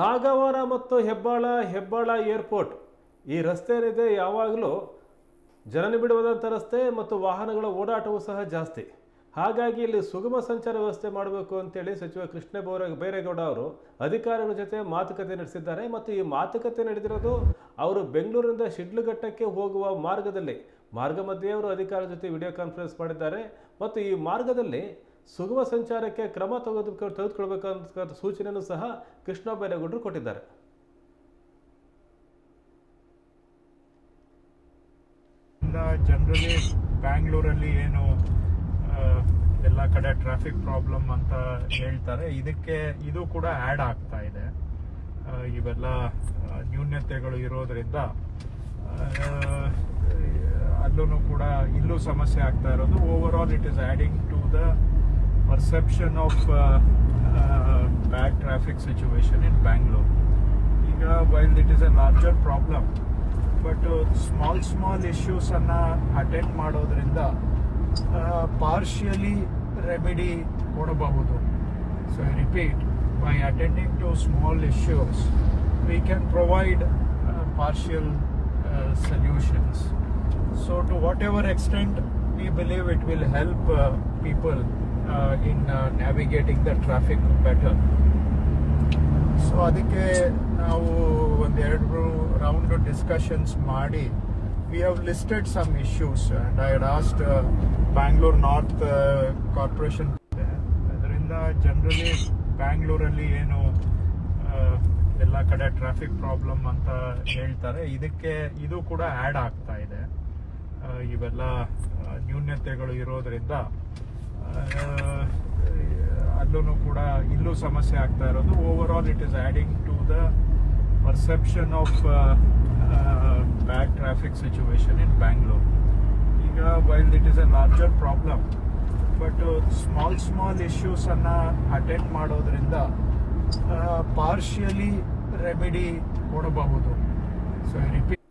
ನಾಗವಾರ ಮತ್ತು ಹೆಬ್ಬಾಳ ಹೆಬ್ಬಾಳ ಏರ್ಪೋರ್ಟ್. ಈ ರಸ್ತೆ ಏನಿದೆ ಯಾವಾಗಲೂ ಜನನಿಬಿಡವಾದಂಥ ರಸ್ತೆ ಮತ್ತು ವಾಹನಗಳ ಓಡಾಟವೂ ಸಹ ಜಾಸ್ತಿ. ಹಾಗಾಗಿ ಇಲ್ಲಿ ಸುಗಮ ಸಂಚಾರ ವ್ಯವಸ್ಥೆ ಮಾಡಬೇಕು ಅಂತೇಳಿ ಸಚಿವ ಕೃಷ್ಣ ಬೈರ, ಬೈರೇಗೌಡ ಅವರು ಅಧಿಕಾರಿಗಳ ಜೊತೆ ಮಾತುಕತೆ ನಡೆಸಿದ್ದಾರೆ ಮತ್ತು ಈ ಮಾತುಕತೆ ನಡೆದಿರೋದು ಅವರು ಬೆಂಗಳೂರಿನಿಂದ ಶಿಡ್ಲಘಟ್ಟಕ್ಕೆ ಹೋಗುವ ಮಾರ್ಗದಲ್ಲಿ. ಮಾರ್ಗ ಮಧ್ಯೆ ಅವರು ಅಧಿಕಾರಿಗಳ ಜೊತೆ ವಿಡಿಯೋ ಕಾನ್ಫರೆನ್ಸ್ ಮಾಡಿದ್ದಾರೆ ಮತ್ತು ಈ ಮಾರ್ಗದಲ್ಲಿ ಸುಗಮ ಸಂಚಾರಕ್ಕೆ ಕ್ರಮ ತೆಗೆದು ತೆಗೆದುಕೊಳ್ಬೇಕಂತ ಸೂಚನೆಯನ್ನು ಸಹ ಕೃಷ್ಣ ಬೈರೇಗೌಡರು ಕೊಟ್ಟಿದ್ದಾರೆ. ಜನರಲಿ ಬ್ಯಾಂಗ್ಳೂರಲ್ಲಿ ಏನು ಎಲ್ಲ ಕಡೆ ಟ್ರಾಫಿಕ್ ಪ್ರಾಬ್ಲಮ್ ಅಂತ ಹೇಳ್ತಾರೆ. ಇದಕ್ಕೆ ಇದು ಕೂಡ ಆ್ಯಡ್ ಆಗ್ತಾ ಇದೆ. ಇವೆಲ್ಲ ನ್ಯೂನ್ಯತೆಗಳು ಇರೋದ್ರಿಂದ ಅಲ್ಲೂ ಕೂಡ ಇಲ್ಲೂ ಸಮಸ್ಯೆ ಆಗ್ತಾ ಇರೋದು. Overall it is adding to the perception of bad traffic situation in Bangalore ಈಗ while it is a larger problem but small small ಇಶ್ಯೂಸನ್ನು attend ಮಾಡೋದ್ರಿಂದ ಪಾರ್ಷಿಯಲಿ ರೆಮಿಡಿ ಕೊಡಬಹುದು. So repeat by attending to small issues we can provide partial solutions so to whatever extent we believe it will help people in navigating the traffic better so ಅದಕ್ಕೆ ನಾವು ಒಂದೆರಡು round discussions ಮಾಡಿ we have listed some issues and I last Bangalore north corporation ಅದರಿಂದ generally ಬ್ಯಾಂಗ್ಳೂರಲ್ಲಿ ಏನು ಎಲ್ಲ ಕಡೆ traffic problem ಅಂತ ಹೇಳ್ತಾರೆ. ಇದಕ್ಕೆ, ಇದು ಕೂಡ ಆ್ಯಡ್ ಆಗ್ತಾ ಇದೆ. ಇವೆಲ್ಲ ನ್ಯೂನ್ಯತೆಗಳು ಇರೋದ್ರಿಂದ ಅಲ್ಲೂ ಕೂಡ ಇಲ್ಲೂ ಸಮಸ್ಯೆ ಆಗ್ತಾ ಇರೋದು. Overall it is adding to the perception of bad traffic situation in Bangalore ಈಗ while it is a larger problem but small small ಇಶ್ಯೂಸನ್ನು attend ಮಾಡೋದ್ರಿಂದ ಪಾರ್ಷಿಯಲಿ ರೆಮಿಡಿ ಕೊಡಬಹುದು. So repeat